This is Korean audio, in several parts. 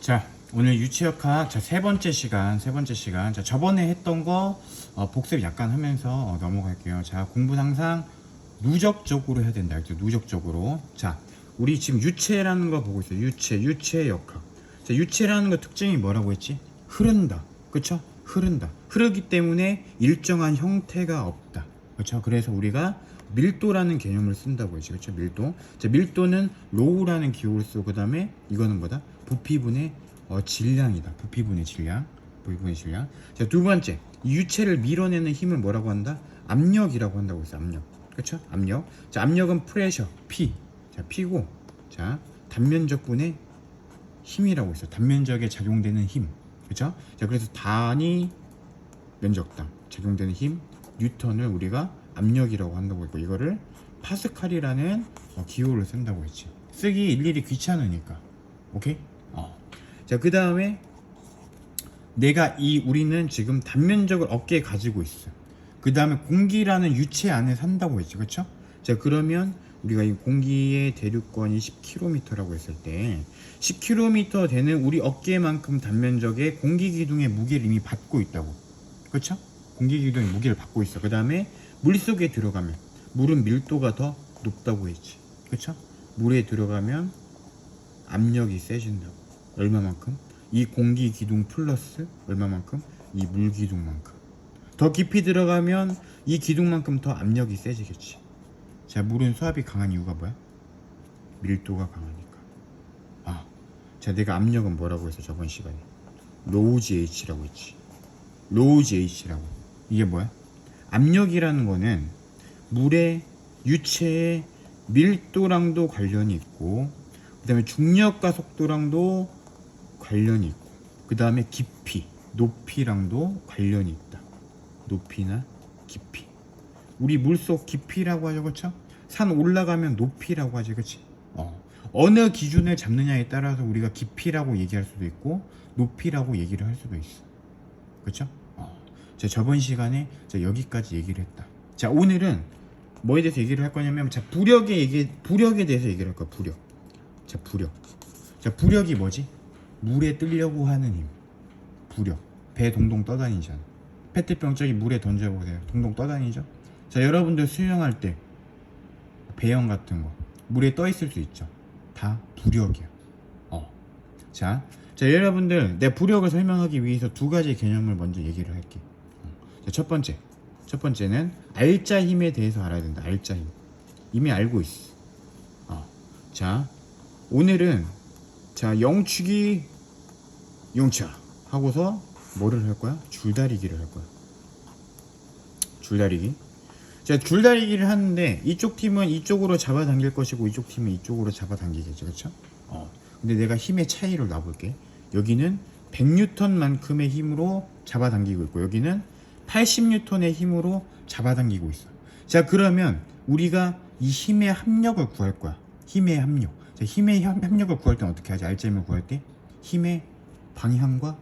자, 오늘 유치역학 자, 세 번째 시간, 세 번째 시간. 자, 저번에 했던 거 어, 복습 약간 하면서 어, 넘어갈게요. 자, 공부는 항상 누적적으로 해야 된다. 알죠? 누적적으로. 자, 우리 지금 유체라는 거 보고 있어요. 유체, 유체 역학. 자, 유체라는 거 특징이 뭐라고 했지? 흐른다. 그쵸? 흐른다. 흐르기 때문에 일정한 형태가 없다. 그쵸? 그래서 우리가 밀도라는 개념을 쓴다고 했지. 그쵸? 밀도. 자, 밀도는 로우라는 기호를 쓰고, 그 다음에 이거는 뭐다? 부피분의 어, 질량이다. 부피분의 질량. 부피분의 질량. 자, 두 번째. 이 유체를 밀어내는 힘을 뭐라고 한다? 압력이라고 한다고 했어. 압력. 그쵸? 압력. 자, 압력은 프레셔. P. 자, P고. 자, 단면적분의 힘이라고 있어. 단면적에 작용되는 힘. 그쵸? 자, 그래서 단위 면적당 적용되는 힘 뉴턴을 우리가 압력이라고 한다고 했고 이거를 파스칼이라는 어, 기호를 쓴다고 했지. 쓰기 일일이 귀찮으니까. 오케이? 어. 자, 그 다음에 내가 이 우리는 지금 단면적을 어깨에 가지고 있어. 그 다음에 공기라는 유체 안에 산다고 했지, 그렇죠? 자 그러면 우리가 이 공기의 대륙권이 10km라고 했을 때 10km 되는 우리 어깨만큼 단면적의 공기 기둥의 무게를 이미 받고 있다고, 그렇죠? 공기 기둥의 무게를 받고 있어. 그 다음에 물 속에 들어가면 물은 밀도가 더 높다고 했지, 그렇죠? 물에 들어가면 압력이 세진다고. 얼마만큼? 이 공기 기둥 플러스 얼마만큼? 이 물 기둥만큼. 더 깊이 들어가면 이 기둥만큼 더 압력이 세지겠지. 자, 물은 수압이 강한 이유가 뭐야? 밀도가 강하니까. 아, 자, 내가 압력은 뭐라고 했어 저번 시간에? 로우 GH라고 했지. 로우 GH라고. 이게 뭐야? 압력이라는 거는 물의 유체의 밀도랑도 관련이 있고, 그 다음에 중력과 속도랑도 관련이 있고, 그 다음에 깊이, 높이랑도 관련이 있다. 높이나 깊이. 우리 물속 깊이라고 하죠, 그렇죠? 산 올라가면 높이라고 하지, 그렇지? 어. 어느 기준을 잡느냐에 따라서 우리가 깊이라고 얘기할 수도 있고 높이라고 얘기를 할 수도 있어. 그렇 자, 저번 시간에 자, 여기까지 얘기를 했다. 자, 오늘은 뭐에 대해서 얘기를 할 거냐면 자, 부력에 얘기 부력에 대해서 얘기를 할 거야. 부력. 자, 부력. 자, 부력이 뭐지? 물에 뜨려고 하는 힘. 부력. 배 동동 떠다니잖아. 페트병 저기 물에 던져 보세요. 동동 떠다니죠? 자, 여러분들 수영할 때 배영 같은 거 물에 떠 있을 수 있죠. 다 부력이야. 어. 자, 자 여러분들 내 부력을 설명하기 위해서 두 가지 개념을 먼저 얘기를 할게. 어. 자, 첫 번째, 첫 번째는 알자 힘에 대해서 알아야 된다. 알자 힘. 이미 알고 있어. 어. 자, 오늘은 자 영축이 용차 하고서 뭐를 할 거야? 줄다리기를 할 거야. 줄다리기. 자, 줄다리기를 하는데 이쪽 팀은 이쪽으로 잡아당길 것이고 이쪽 팀은 이쪽으로 잡아당기겠죠, 그렇죠? 어. 근데 내가 힘의 차이를 놔볼게. 여기는 100N만큼의 힘으로 잡아당기고 있고 여기는 80N의 힘으로 잡아당기고 있어. 자, 그러면 우리가 이 힘의 합력을 구할 거야. 힘의 합력. 자, 힘의 협- 합력을 구할 때는 어떻게 하지? 알점을 구할 때 힘의 방향과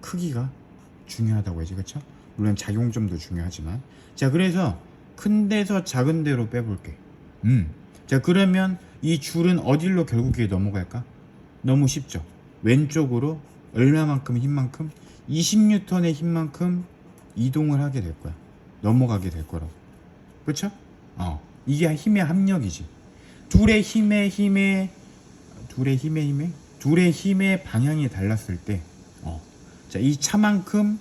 크기가 중요하다고 하지, 그렇죠? 물론 작용점도 중요하지만 자 그래서 큰 데서 작은 데로 빼볼게 음 자 그러면 이 줄은 어디로 결국에 넘어갈까 너무 쉽죠 왼쪽으로 얼마만큼 힘만큼 20N의 힘만큼 이동을 하게 될 거야 넘어가게 될 거라고 그렇죠 어 이게 힘의 합력이지 둘의 힘의 힘의 둘의 힘의 힘의 둘의 힘의 방향이 달랐을 때 어. 자, 이 차만큼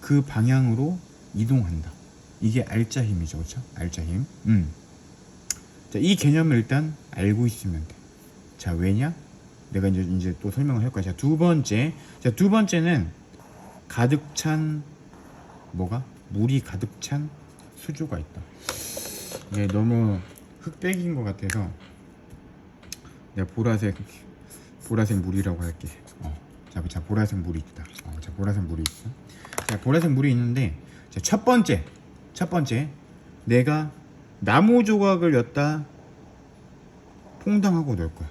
그 방향으로 이동한다. 이게 알자 힘이죠. 그렇죠? 알자 힘. 음. 자, 이 개념을 일단 알고 있으면 돼. 자, 왜냐? 내가 이제 이제 또 설명을 할 거야. 자, 두 번째. 자, 두 번째는 가득 찬 뭐가? 물이 가득 찬 수조가 있다. 네, 너무 흑백인 것 같아서 내가 보라색 보라색 물이라고 할게. 어. 자, 자 보라색 물이 있다. 어, 자 보라색 물이 있어. 자 보라색 물이 있는데 자, 첫 번째 첫 번째 내가 나무 조각을 엿다 퐁당하고 넣을 거야.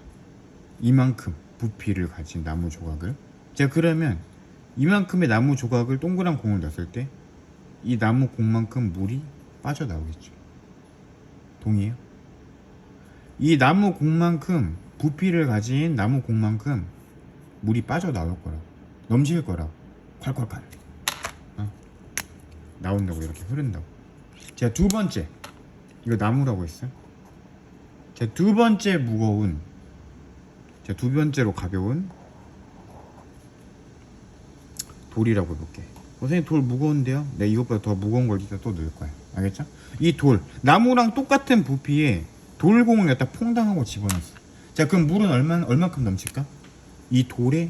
이만큼 부피를 가진 나무 조각을. 자 그러면 이만큼의 나무 조각을 동그란 공을 넣었을 때 이 나무 공만큼 물이 빠져나오겠죠. 동의해요? 이 나무 공만큼 부피를 가진 나무 공만큼 물이 빠져나올 거라고 넘칠 거라고 콸콸콸 어? 나온다고 이렇게 흐른다고 자두 번째 이거 나무라고 했어 자두 번째 무거운 자두 번째로 가벼운 돌이라고 해볼게 어, 선생님 돌 무거운데요? 네 이것보다 더 무거운 걸 이따 또 넣을 거야 알겠죠? 이 돌 나무랑 똑같은 부피에 돌공을 갖다 퐁당하고 집어넣었어 자 그럼 물은 얼마, 얼만큼 넘칠까? 이 돌의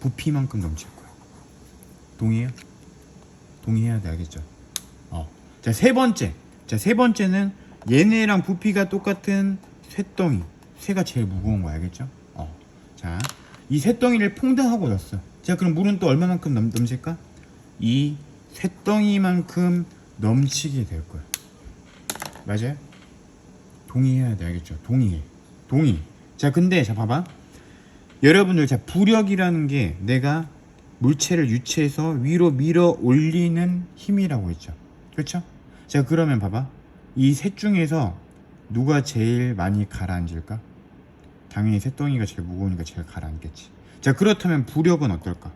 부피만큼 넘칠 거야 동의해요? 동의해야 돼 알겠죠? 어. 자 세 번째 자 세 번째는 얘네랑 부피가 똑같은 쇳덩이 쇠가 제일 무거운 거 알겠죠? 어. 자 이 쇳덩이를 퐁당하고 넣었어 자 그럼 물은 또 얼마만큼 넘, 넘칠까? 이 쇳덩이만큼 넘치게 될 거야 맞아요? 동의해야 돼 알겠죠? 동의해 동의 자 근데 자 봐봐 여러분들 자 부력이라는 게 내가 물체를 유체해서 위로 밀어 올리는 힘이라고 했죠 그렇죠? 자 그러면 봐봐 이 셋 중에서 누가 제일 많이 가라앉을까? 당연히 쇳덩이가 제일 무거우니까 제일 가라앉겠지 자 그렇다면 부력은 어떨까?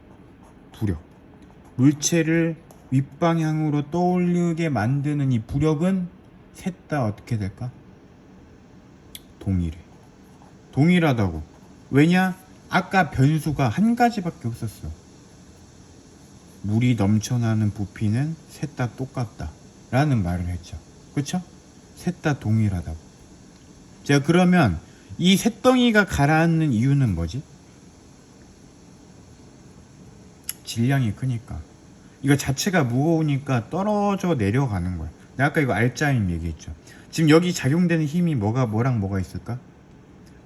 부력 물체를 윗방향으로 떠올리게 만드는 이 부력은 셋 다 어떻게 될까? 동일해 동일하다고 왜냐? 아까 변수가 한 가지밖에 없었어 물이 넘쳐나는 부피는 셋 다 똑같다 라는 말을 했죠 그쵸? 셋 다 동일하다고 자 그러면 이 셋덩이가 가라앉는 이유는 뭐지? 질량이 크니까 이거 자체가 무거우니까 떨어져 내려가는 거야 내가 아까 이거 알짜임 얘기했죠 지금 여기 작용되는 힘이 뭐가 뭐랑 뭐가 있을까?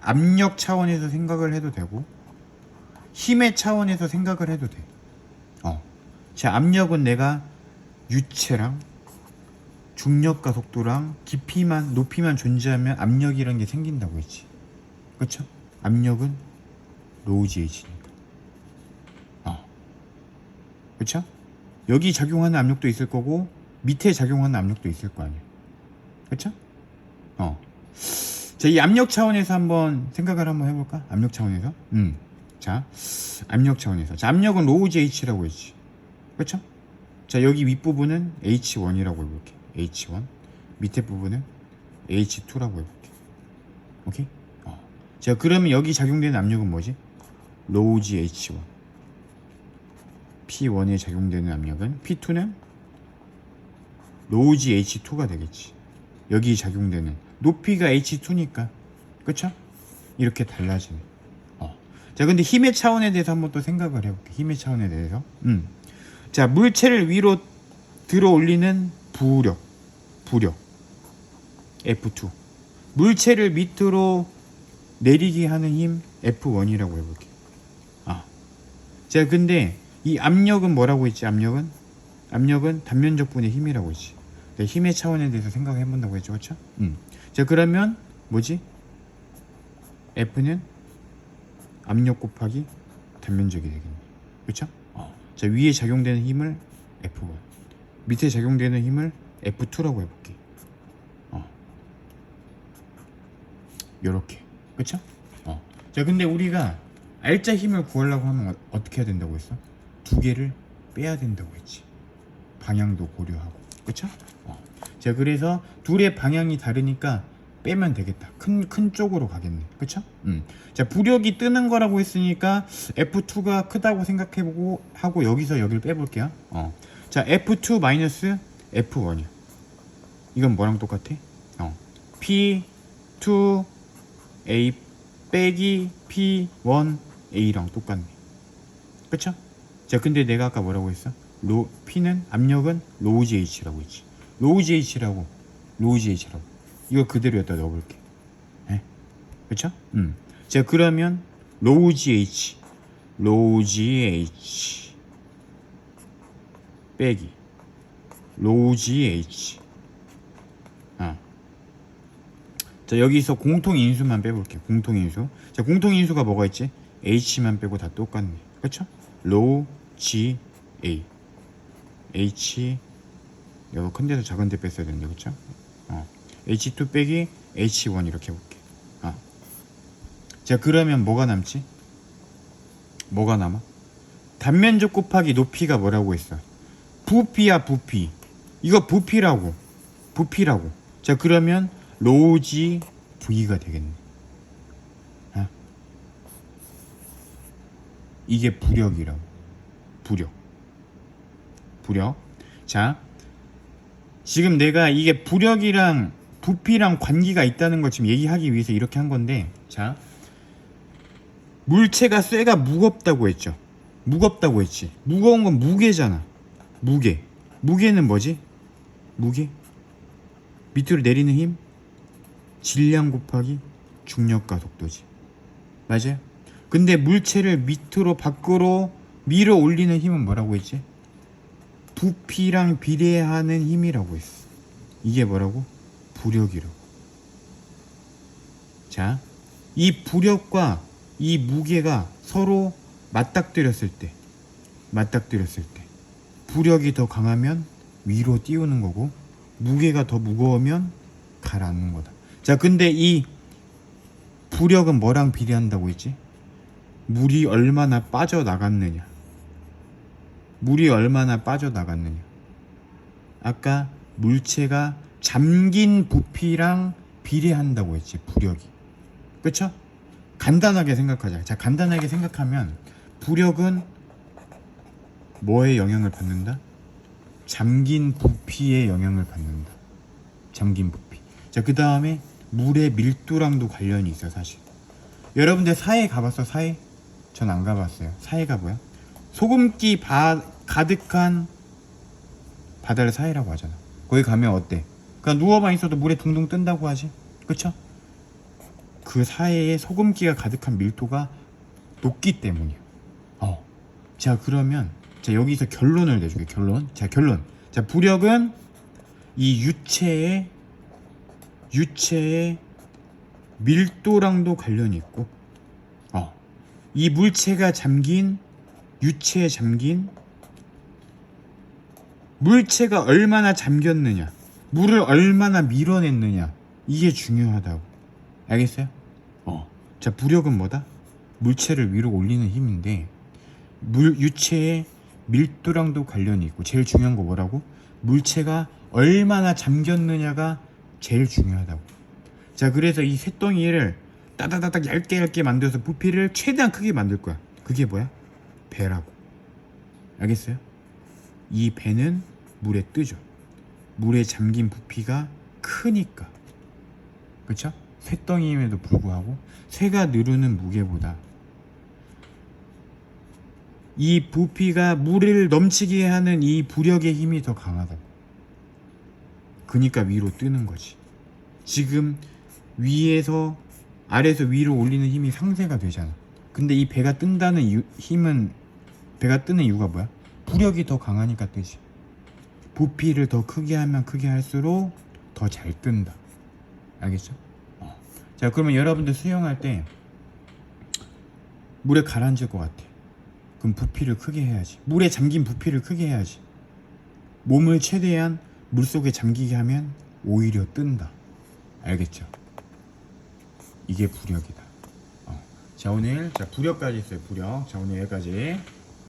압력 차원에서 생각을 해도 되고 힘의 차원에서 생각을 해도 돼. 어. 자, 압력은 내가 유체랑 중력과 속도랑 깊이만 높이만 존재하면 압력이라는 게 생긴다고 했지. 그렇죠? 압력은 로우. 어. 그렇죠? 여기 작용하는 압력도 있을 거고 밑에 작용하는 압력도 있을 거 아니야. 그렇죠? 어. 자, 이 압력 차원에서 한번 생각을 한번 해볼까? 압력 차원에서. 음. 자, 압력 차원에서. 자, 압력은 로우 GH라고 했지. 그렇죠? 자, 여기 윗부분은 H1이라고 해볼게. H1. 밑에 부분은 H2라고 해볼게. 오케이? 어. 자, 그러면 여기 작용되는 압력은 뭐지? 로우 GH1. P1에 작용되는 압력은 P2는 로우 GH2가 되겠지. 여기 작용되는 높이가 H2니까 그쵸? 이렇게 달라지네 어. 자 근데 힘의 차원에 대해서 한번 또 생각을 해볼게 힘의 차원에 대해서 음. 자 물체를 위로 들어 올리는 부력 부력 F2 물체를 밑으로 내리게 하는 힘 F1이라고 해볼게 아. 자 근데 이 압력은 뭐라고 했지 압력은 압력은 단면적 분의 힘이라고 했지 네, 힘의 차원에 대해서 생각해 본다고 했죠, 그렇죠? 음. 자 그러면 뭐지? F는 압력 곱하기 단면적이 되겠네, 그렇죠? 어. 자 위에 작용되는 힘을 F1, 밑에 작용되는 힘을 F2라고 해 볼게. 어. 요렇게, 그렇죠? 어. 자 근데 우리가 알짜 힘을 구하려고 하면 어- 어떻게 해야 된다고 했어? 두 개를 빼야 된다고 했지. 방향도 고려하고 그쵸? 어. 자 그래서 둘의 방향이 다르니까 빼면 되겠다 큰, 큰 쪽으로 가겠네 그쵸? 음. 자 부력이 뜨는 거라고 했으니까 F2가 크다고 생각해보고 하고 여기서 여기를 빼볼게요 어. 자 F2 마이너스 F1이야 이건 뭐랑 똑같아? 어. P2 A 빼기 P1 A랑 똑같네 그쵸? 자 근데 내가 아까 뭐라고 했어? 로, P는 압력은 로우 GH라고 했지 로우 GH라고 로우 GH라고 이거 그대로 여기다 넣어볼게 예? 그쵸? 음. 자 그러면 로우 GH 로우 GH 빼기 로우 GH 아. 자 여기서 공통인수만 빼볼게 공통인수 자 공통인수가 뭐가 있지? H만 빼고 다 똑같네 그쵸? 로우 GA H 이거 큰 데서 작은 데 뺐어야 되는데 그쵸? 어. H2 빼기 H1 이렇게 해볼게 어. 자 그러면 뭐가 남지? 뭐가 남아? 단면적 곱하기 높이가 뭐라고 했어? 부피야 부피. 이거 부피라고. 부피라고. 자 그러면 로지 V가 되겠네. 아? 이게 부력이라고. 부력. 부력. 자 지금 내가 이게 부력이랑 부피랑 관계가 있다는 걸 지금 얘기하기 위해서 이렇게 한 건데 자 물체가 쇠가 무겁다고 했죠. 무겁다고 했지. 무거운 건 무게잖아. 무게. 무게는 뭐지? 무게? 밑으로 내리는 힘? 질량 곱하기 중력과 속도지. 맞아요? 근데 물체를 밑으로 밖으로 밀어 올리는 힘은 뭐라고 했지 부피랑 비례하는 힘이라고 했어 이게 뭐라고 부력이라고. 자, 이 부력과 이 무게가 서로 맞닥뜨렸을 때, 맞닥뜨렸을 때, 부력이 더 강하면 위로 띄우는 거고, 무게가 더 무거우면 가라앉는 거다. 자, 근데 이 부력은 뭐랑 비례한다고 했지? 물이 얼마나 빠져나갔느냐. 물이 얼마나 빠져나갔느냐. 아까 물체가 잠긴 부피랑 비례한다고 했지 부력이 그쵸? 간단하게 생각하자 자 간단하게 생각하면 부력은 뭐에 영향을 받는다? 잠긴 부피에 영향을 받는다 잠긴 부피 자 그 다음에 물의 밀도랑도 관련이 있어 사실 여러분들 사해 가봤어 사해? 전 안 가봤어요 사해가 뭐야? 소금기 바, 가득한 바다를 사해라고 하잖아 거기 가면 어때? 그냥 누워만 있어도 물에 둥둥 뜬다고 하지. 그쵸? 그 사이에 소금기가 가득한 밀도가 높기 때문이야. 어. 자, 그러면, 자, 여기서 결론을 내줄게, 결론. 자, 결론. 자, 부력은 이 유체의, 유체의 밀도랑도 관련이 있고, 어. 이 물체가 잠긴, 유체에 잠긴, 물체가 얼마나 잠겼느냐. 물을 얼마나 밀어냈느냐 이게 중요하다고 알겠어요? 어. 자 부력은 뭐다? 물체를 위로 올리는 힘인데 물 유체의 밀도랑도 관련이 있고 제일 중요한 거 뭐라고? 물체가 얼마나 잠겼느냐가 제일 중요하다고 자 그래서 이 쇳덩이를 따다다닥 얇게 얇게 만들어서 부피를 최대한 크게 만들 거야 그게 뭐야? 배라고. 알겠어요? 이 배는 물에 뜨죠. 물에 잠긴 부피가 크니까. 그쵸? 쇳덩이임에도 불구하고 쇠가 누르는 무게보다 이 부피가 물을 넘치게 하는 이 부력의 힘이 더 강하다고. 그니까 위로 뜨는 거지. 지금 위에서 아래에서 위로 올리는 힘이 상쇄가 되잖아. 근데 이 배가 뜬다는 이유- 힘은 배가 뜨는 이유가 뭐야? 부력이 더 강하니까 뜨지 부피를 더 크게 하면 크게 할수록 더 잘 뜬다. 알겠죠? 어. 자, 그러면 여러분들 수영할 때 물에 가라앉을 것 같아. 그럼 부피를 크게 해야지. 물에 잠긴 부피를 크게 해야지. 몸을 최대한 물 속에 잠기게 하면 오히려 뜬다. 알겠죠? 이게 부력이다. 어. 자, 오늘 자 부력까지 있어요. 부력. 자, 오늘 여기까지.